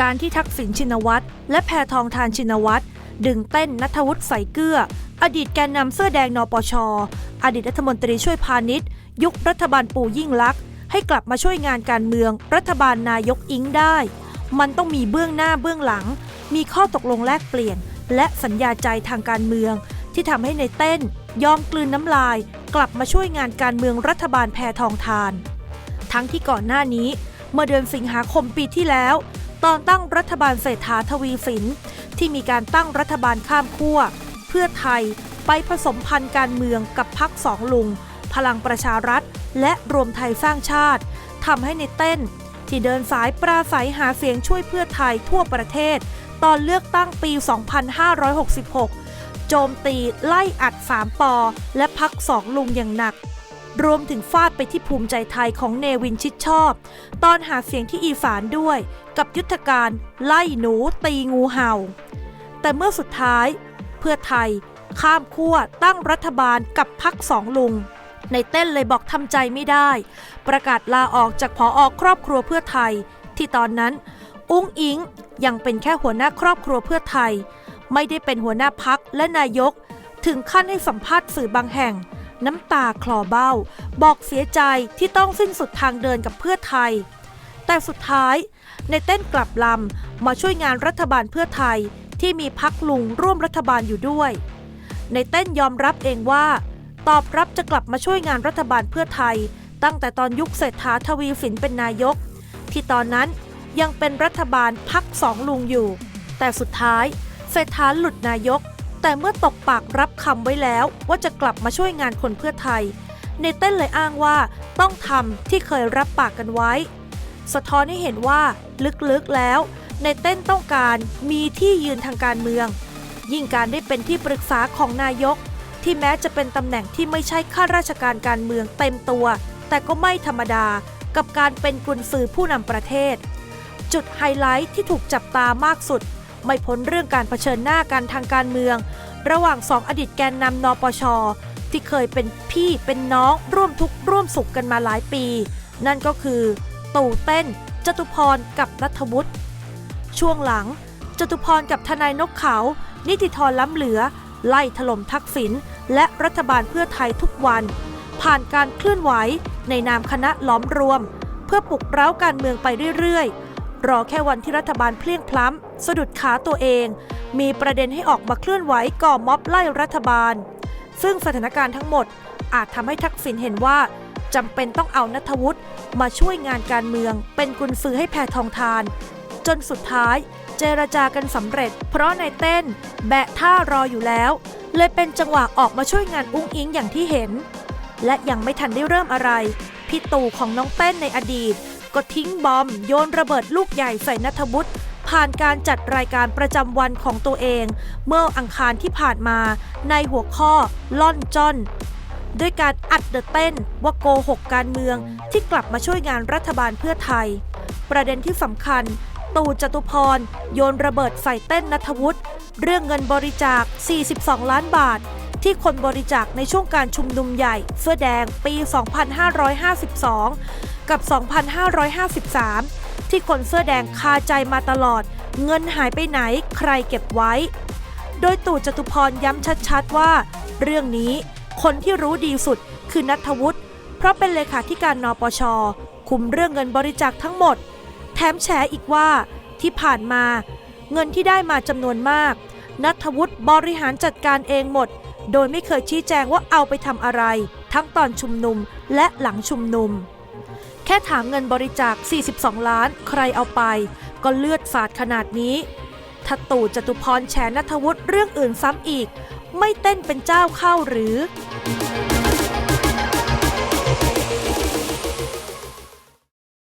การที่ทักษิณชินวัตรและแพทองทานชินวัตรดึงเต้นนัทวุฒิใส่เกลือ อดีตแกนนำเสื้อแดงนปช อดีตรัฐมนตรีช่วยพาณิชย์ยุครัฐบาลปู่ยิ่งลักษณ์ให้กลับมาช่วยงานการเมือง รัฐบาลนายกอิงได้ มันต้องมีเบื้องหน้าเบื้องหลัง มีข้อตกลงแลกเปลี่ยน และสัญญาใจทางการเมือง ที่ทำให้ในเต้น ยอมกลืนน้ำลาย กลับมาช่วยงานการเมืองรัฐบาลแพทองทาน ทั้งที่ก่อนหน้านี้ เมื่อเดือนสิงหาคมปีที่แล้ว ตอนตั้งรัฐบาลเศรษฐาทวีสิน ที่มีการตั้งรัฐบาลข้ามขั้ว เพื่อไทยไปผสมพันธ์การเมืองกับพักสองลุง พลังประชารัฐ และรวมไทยสร้างชาติทำให้ในเต้น ที่เดินสายปราศัยหาเสียงช่วยเพื่อไทยทั่วประเทศ ตอนเลือกตั้งปี 2566 โจมตีไล่อัดสามปอและพักสองลุงอย่างหนัก รวมถึงฟาดไปที่ภูมิใจไทยของเนวินชิดชอบ ตอนหาเสียงที่อีสานด้วย กับยุทธการไล่หนูตีงูเห่า แต่เมื่อสุดท้าย เพื่อไทยข้ามขั้วตั้งรัฐบาลกับพักสองลุง ในเต้นเลยบอกทำใจไม่ได้ ประกาศลาออกจากผออครอบครัวเพื่อไทย ที่ตอนนั้น อุ้งอิงยังเป็นแค่หัวหน้าครอบครัวเพื่อไทย ไม่ได้เป็นหัวหน้าพักและนายก ถึงขั้นให้สัมภาษณ์สื่อบางแห่ง น้ำตาคลอเบ้า บอกเสียใจที่ต้องสิ้นสุดทางเดินกับเพื่อไทย แต่สุดท้ายในเต้นกลับลำมาช่วยงานรัฐบาลเพื่อไทยที่มีพักลุงร่วมรัฐบาลอยู่ด้วย ในเต้นยอมรับเองว่า ตอบรับจะกลับมาช่วยงานรัฐบาลเพื่อไทย ตั้งแต่ตอนยุคเศรษฐาทวีสินเป็นนายก ที่ตอนนั้นยังเป็นรัฐบาลพักสองลุงอยู่ แต่สุดท้ายเศรษฐาหลุดนายก แต่เมื่อตกปากรับคำไว้แล้วว่าจะกลับมาช่วยงานคนเพื่อไทย ในเต้นเลยอ้างว่าต้องทำที่เคยรับปากกันไว้ สะท้อนให้เห็นว่าลึกๆแล้ว ในเต้นต้องการมีที่ยืนทางการเมือง ยิ่งการได้เป็นที่ปรึกษาของนายก ที่แม้จะเป็นตำแหน่งที่ไม่ใช่ข้าราชการการเมืองเต็มตัว แต่ก็ไม่ธรรมดากับการเป็นกุญสือผู้นำประเทศ จุดไฮไลท์ที่ถูกจับตามากสุด ไม่พ้นเรื่องการเผชิญหน้ากันทางการเมือง ระหว่างสองอดีตแกนนำนปช ที่เคยเป็นพี่เป็นน้องร่วมทุกข์ร่วมสุขกันมาหลายปี นั่นก็คือ ตู่เต้น จตุพรกับนัทวุฒิช่วงหลัง จตุพรกับทนายนกเขา นิติธรล้ำเหลือ ไล่ถล่มทักษิณและรัฐบาลเพื่อไทยทุกวัน ผ่านการเคลื่อนไหวในนามคณะล้อมรวม เพื่อปลุกเร้าการเมืองไปเรื่อยๆ รอแค่วันที่รัฐบาลเพลียงพล้ำสะดุดขาตัวเอง มีประเด็นให้ออกมาเคลื่อนไหวก่อม็อบไล่รัฐบาล ซึ่งสถานการณ์ทั้งหมด อาจทำให้ทักษิณเห็นว่าจำเป็นต้องเอานัทวุฒิมาช่วยงานการเมือง เป็นกุญซือให้แพทองทาน จนสุดท้ายเจรจากันสำเร็จ เพราะในเต้น แบะท่ารออยู่แล้ว เลยเป็นจังหวะออกมาช่วยงานอุ้งอิงอย่างที่เห็น และยังไม่ทันได้เริ่มอะไรพี่ตู่ของน้องเต้นในอดีต ก็ทิ้งบอมโยนระเบิดลูกใหญ่ใส่นัทวุฒิผ่านการจัดรายการประจำวันของตัวเอง เมื่ออังคารที่ผ่านมาในหัวข้อล่อนจอนด้วยการอัดเดอะเต้นว่าโกหกการเมืองที่กลับมาช่วยงานรัฐบาลเพื่อไทย ประเด็นที่สำคัญ ตู่จตุพร โยนระเบิดใส่เต้นนัทวุฒิเรื่องเงินบริจาค 42 ล้านบาท ที่คนบริจาคในช่วงการชุมนุมใหญ่ เสื้อแดงปี 2552 กับ 2553 ที่คนเสื้อแดงคาใจมาตลอด เงินหายไปไหนใครเก็บไว้ โดยตู่จตุพรย้ำชัดๆว่า เรื่องนี้คนที่รู้ดีสุดคือนัทวุฒิเพราะเป็นเลขาธิการนปช คุมเรื่องเงินบริจาคทั้งหมด แถมแฉอีกว่าที่ผ่านมา เงินที่ได้มาจำนวนมาก นัทวุฒิบริหารจัดการเองหมด โดยไม่เคยชี้แจงว่าเอาไปทำอะไร ทั้งตอนชุมนุมและหลังชุมนุม แค่ถามเงินบริจาค 42 ล้านใครเอาไป ก็เลือดสาดขนาดนี้ถ้าตู่จตุพรแฉนัทวุฒิเรื่องอื่นซ้ำอีก ไม่เต้นเป็นเจ้าเข้าหรือ